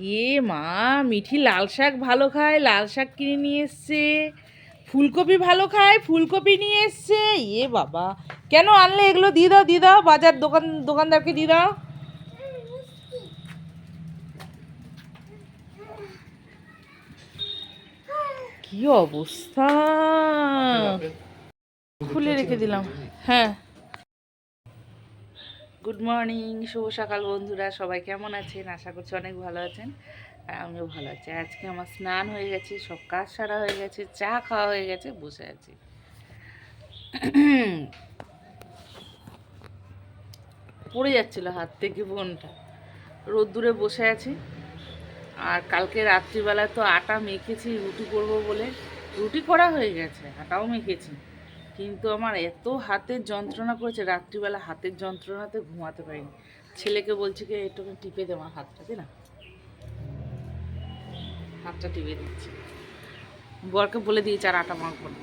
এ মা মিঠি লাল শাক ভালো খায় লাল শাক কিনে নিয়ে এসছে। ফুলকপি ভালো খায় ফুলকপি নিয়ে এসছে। এ বাবা কেন আনলে এগুলো? দিয়ে দাও দিয়ে দাও বাজার দোকান দোকানদারকে দিয়ে দাও। কি অবস্থা? খুলে রেখে দিলাম। হ্যাঁ। মর্নিং শুভ সকাল বন্ধুরা, সবাই কেমন আছেন? আশা করছি অনেক ভালো আছেন। আর আমিও ভালো আছি। আজকে আমার স্নান হয়ে গেছে, সব কাজ সারা হয়ে গেছে, চা খাওয়া হয়ে গেছে, বসে আছি। পড়ে যাচ্ছিল হাত থেকে বোনটা রোদ্দুরে বসে আছি। আর কালকে রাত্রিবেলায় তো আটা মেখেছি, রুটি করব বলে। রুটি করা হয়ে গেছে, আটাও মেখেছি। কিন্তু আমার এত হাতের যন্ত্রণা করেছে, রাত্রিবেলা হাতের যন্ত্রণাতে ঘুমাতে পারিনি। ছেলেকে বলছে কি একটু টিপে দে আমার হাতটাকে না? হাতটা টিপে দিচ্ছি। বরকে বলে দিয়েছি, আর আটা মাখবো না।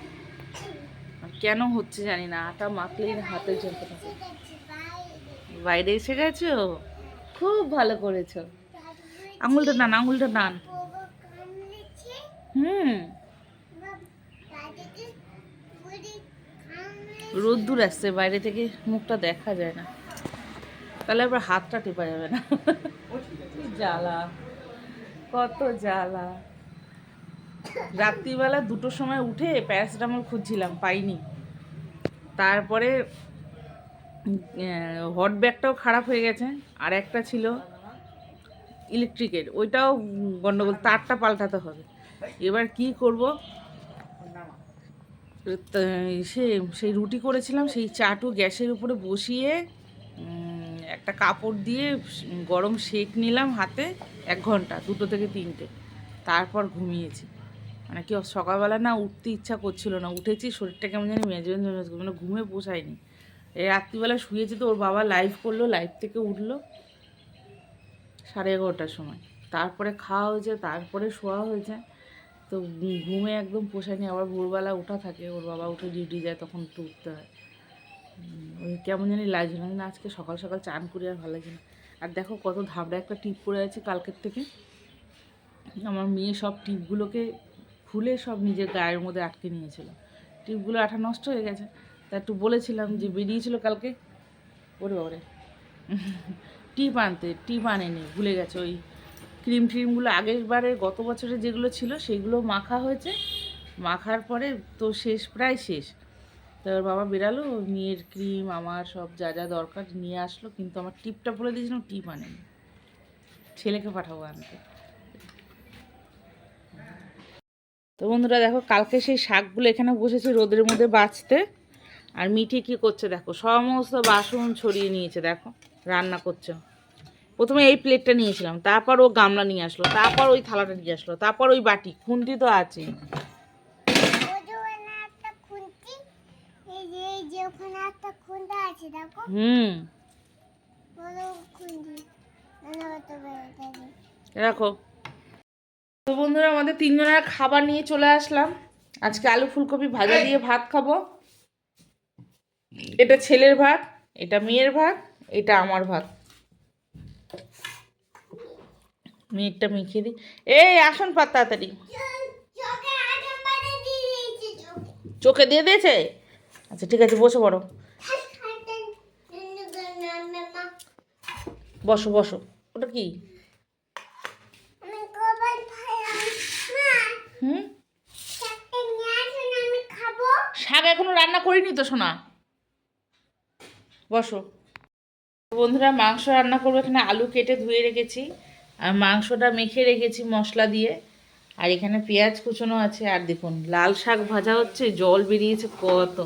আর কেন হচ্ছে জানি না, আটা মাখলেই না হাতের যন্ত্রণা। বাইরে এসে গেছো? খুব ভালো করেছ। আঙুলটা নান আঙুলটা নান। হুম। রোদ্দুর আসছে, বাইরে থেকে মুখটা দেখা যায় না। তাহলে আবার হাতটা টেপা যাবে না। জ্বালা, কত জ্বালা। রাত্রিবেলা দুটোর সময় উঠে প্যারাসিটামল খুঁজছিলাম, পাইনি। তারপরে হট ব্যাগটাও খারাপ হয়ে গেছে, আর একটা ছিল ইলেকট্রিকের, ওইটাও গন্ডগোল, তারটা পাল্টাতে হবে। এবার কি করব? সে, সেই রুটি করেছিলাম, সেই চাটু গ্যাসের উপরে বসিয়ে একটা কাপড় দিয়ে গরম সেক নিলাম হাতে এক ঘণ্টা, দুটো থেকে তিনটে। তারপর ঘুমিয়েছি। মানে কি সকালবেলা না উঠতে ইচ্ছা করছিল না। উঠেছি, শরীরটা কেমন জানি মেজে মেজে মেজে মানে ঘুমে পোষায়নি। এই রাত্রিবেলা শুয়েছি তো, ওর বাবা লাইভ করল লাইভ থেকে উঠল সাড়ে এগারোটার সময়। তারপরে খাওয়া হয়েছে, তারপরে শোয়া হয়েছে। তো ঘুমে একদম পোষায়নি, আবার ভোরবেলা ওঠা থাকে, ওর বাবা উঠে ডিউটি যায় তখন একটু উঠতে হয়। ওই কেমন জানি লাগছিল না আজকে সকাল সকাল চান করে আর ভালো লাগে না। আর দেখো কত ধাবড়া একটা টিপ পড়ে আছে কালকের থেকে। আমার মেয়ে সব টিপগুলোকে খুলে সব নিজের গায়ের মধ্যে আটকে নিয়েছিল। টিপগুলো আঠা নষ্ট হয়ে গেছে। তা একটু বলেছিলাম যে বেরিয়েছিল কালকে। ওরে ওরে টিপ আনতে, টিপ আনেনি, ভুলে গেছে ওই ক্রিম ট্রিমগুলো আগের বারে গত বছরে যেগুলো ছিল, সেগুলো মাখা হয়েছে। মাখার পরে তো শেষ, প্রায় শেষ। তো বাবা বেরালো মেয়ের ক্রিম, আমার সব যা যা দরকার নিয়ে আসলো, কিন্তু আমার টিপটা বলে দিয়েছিলাম, টিপ আনেনি। ছেলেকে পাঠাবো আনতে। তো বন্ধুরা, দেখো, কালকে সেই শাকগুলো এখানে বসেছে রোদের মধ্যে বাঁচতে। আর মিঠি কি করছে, দেখো, সমস্ত বাসন ছড়িয়ে নিয়েছে, দেখো, রান্না করছে। প্রথমে এই প্লেটটা নিয়েছিলাম, তারপর ও গামলা নিয়ে আসলো, তারপর ওই থালাটা নিয়ে আসলো, তারপর ওই বাটি, খুন্তি তো আছে। হুম। রাখো। তো বন্ধুরা, আমাদের তিনজনের খাবার নিয়ে চলে আসলাম। আজকে আলু ফুলকপি ভাজা দিয়ে ভাত খাব। এটা ছেলের ভাত, এটা মেয়ের ভাত, এটা আমার ভাত। মেয়েরটা মিখিয়ে দিই এই, আসুন পা, তাড়াতাড়ি। চোখে দিয়ে দিয়েছে? আচ্ছা ঠিক আছে, বসে পড়ো বসো বসো। ওটা কি? হুম? শাক এখনও রান্না করিনি তো শোনা বসো। বন্ধুরা, মাংস রান্না করব এখানে, আলু কেটে ধুয়ে রেখেছি। আর মাংসটা মেখে রেখেছি মশলা দিয়ে। আর এখানে পেঁয়াজ কুচনো আছে, আর দেখুন, লাল শাক ভাজা হচ্ছে, জল বেরিয়েছে কত।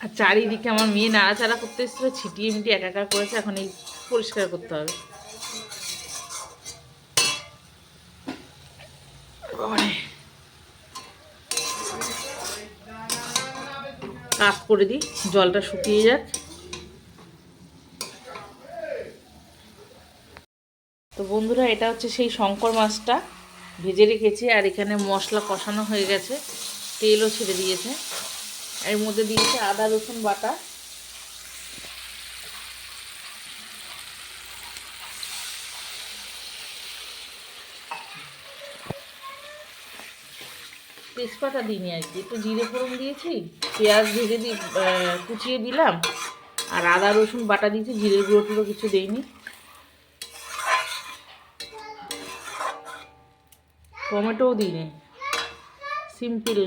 আর চারিদিকে আমার মেয়ে নাড়াচাড়া করতে এসেছিল, ছিটিয়ে মিটিয়ে একাকার করেছে, এখন এই পরিষ্কার করতে হবে। কাজ করে দিই, জলটা শুকিয়ে যাক। তো বন্ধুরা, এটা হচ্ছে সেই শঙ্কর মাছটা ভেজে রেখেছি, আর এখানে মশলা কষানো হয়ে গেছে, তেলও ছেড়ে দিয়েছে। এর মধ্যে দিয়েছে আদা, রসুন বাটা। তেজপাতা দিইনি আর কি, একটু জিরে ফোড়ন দিয়েছি, পেঁয়াজ ভেজে দিই কুচিয়ে দিলাম, আর আদা, রসুন বাটা দিয়েছি জিরে গুঁড়ো কিছু দিইনি। টমেটোও দিইনি। সিম্পল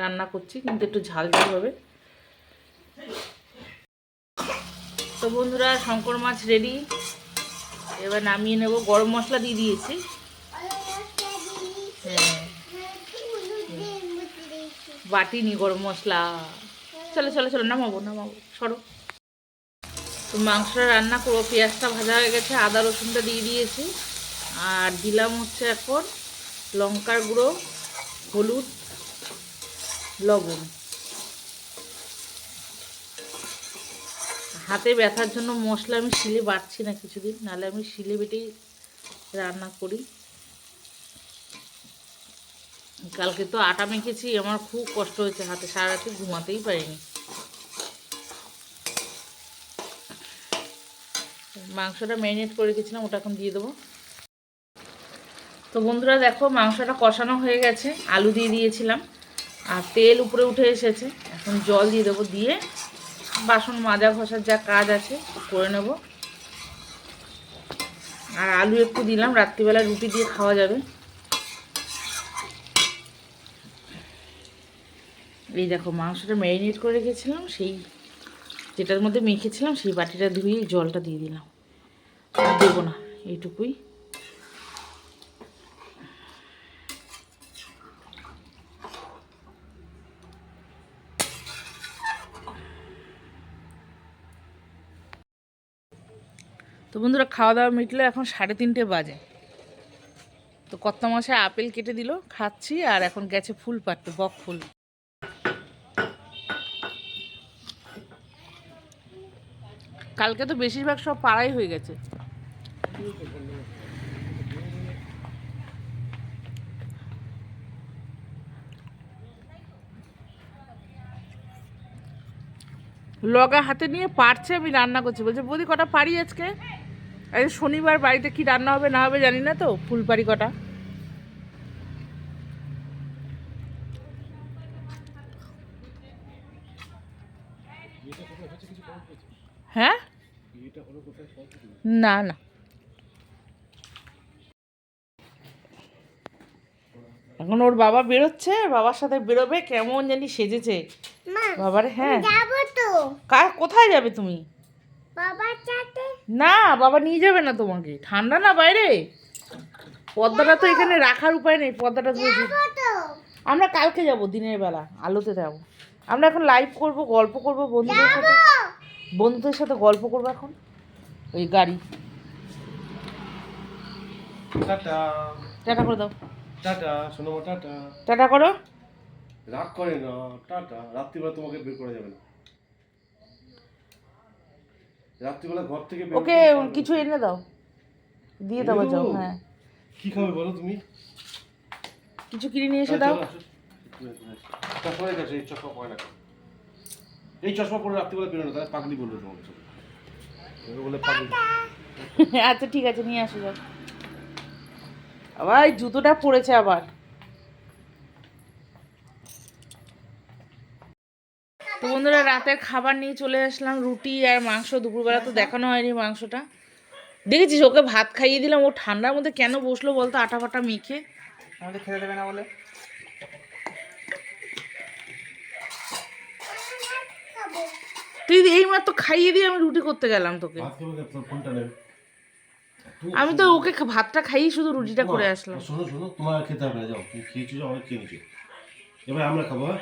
রান্না করছি, কিন্তু একটু ঝাল ঝাল হবে। তো বন্ধুরা, শঙ্কর মাছ রেডি এবার নামিয়ে নেব। গরম মশলা দিয়ে দিয়েছি। হ্যাঁ। বাটিনি গরম মশলা। চলো চলো চলো, নামাবো নামাবো, সরো। তো মাংসটা রান্না করব। পেঁয়াজটা ভাজা হয়ে গেছে, আদা রসুনটা দিয়ে দিয়েছি। আর দিলাম হচ্ছে এখন লঙ্কার গুঁড়ো, হলুদ, লবণ। হাতে ব্যথার জন্য মশলা আমি শিলে বাড়ছি না কিছুদিন, নাহলে আমি শিলে বেটেই রান্না করি। কালকে তো আটা মেখেছি, আমার খুব কষ্ট হয়েছে, হাতে সারা রাতে ঘুমাতেই পারিনি। মাংসটা ম্যারিনেট করে রেখেছিলাম, ওটা এখন দিয়ে দেবো। তো বন্ধুরা দেখো মাংসটা কষানো হয়ে গেছে, আলু দিয়ে দিয়েছিলাম, আর তেল উপরে উঠে এসেছে। এখন জল দিয়ে দেবো, দিয়ে বাসন মাজা ঘষার যা কাজ আছে করে নেব। আর আলু একটু দিলাম, রাত্রিবেলা রুটি দিয়ে খাওয়া যাবে। এই দেখো, মাংসটা ম্যারিনেট করে রেখেছিলাম, সেই যেটার মধ্যে মেখেছিলাম, সেই বাটিটা ধুয়ে জলটা দিয়ে দিলাম। দেবো না, এইটুকুই। বন্ধুরা খাওয়া দাওয়া মিটলো এখন সাড়ে তিনটে বাজে। তো কত মাসে আপেল কেটে দিল, খাচ্ছি আর এখন গেছে ফুল পাড়তে, বক ফুল। কালকে তো বেশিরভাগ সব পাড়াই হয়ে গেছে। লগা হাতে নিয়ে পারছে, আমি রান্না করছি। বলছে, বৌদি, কটা পারি আজকে? আজ শনিবার বাড়িতে কি রান্না হবে না হবে জানি না তো ফুলপাড়ি কটা। হ্যাঁ? না না। এখন ওর বাবা বেরোচ্ছে বাবার সাথে বেরোবে কেমন জানি সেজেছে। বাবার হ্যাঁ। কোথায় যাবে তুমি? না বাবা নিয়ে যাবে না তোমাকে। ঠান্ডা না বাইরে? পর্দাটা তো এখানে রাখার উপায় নেই পর্দাটা ধরেছি তো। আমরা কালকে যাব দিনের বেলা আলোতে যাব। আমরা এখন লাইভ করব গল্প করব বন্ধুদের সাথে। বন্ধুদের সাথে গল্প করব এখন ওই গাড়ি। টাটা। টাটা করে দাও। টাটা শোনো টাটা। টাটা করো। রাগ করে না টাটা। রাত্রিবেলা তোমাকে বের করা যাবে না। রাত্রিবেলা ঘর থেকে ওকে। কিছু এনে দাও। দিয়ে দাও যাও হ্যাঁ। কি খাবে বলো তুমি? কিছু কিনে নিয়ে এসে দাও। চলো, আসো। চশমা রেখে আসো, এই চশমা পরে না এই চশমা পরে রাত্রিবেলা বেরোনো তাহলে পাগলি বলবে তোমাকে বলে পাগলি। আচ্ছা ঠিক আছে নিয়ে আসো যাও। আবার জুতোটা পড়েছে আবার। তো বন্ধুরা রাতের খাবার নিয়ে চলে আসলাম রুটি আর মাংস। দুপুরবেলা তো দেখানো হয়নি মাংসটা। দেখেছিস ওকে ভাত খাইয়ে দিলাম। ও ঠান্ডার মধ্যে কেন বসল বলতো? আটা ফাটা মেখে। আমাদের খেতে দেবে না বলে। তুই এই মাত্র খাইয়ে দিয়ে আমি রুটি করতে গেলাম তোকে। আমি তো ওকে ভাতটা খাইয়ে শুধু রুটিটা করে আসলাম। শোনো শোনো তোমার খেতে হবে না যাও। তুমি খেয়েছো যাও অনেক খেয়ে এবার আমরা খাব হ্যাঁ?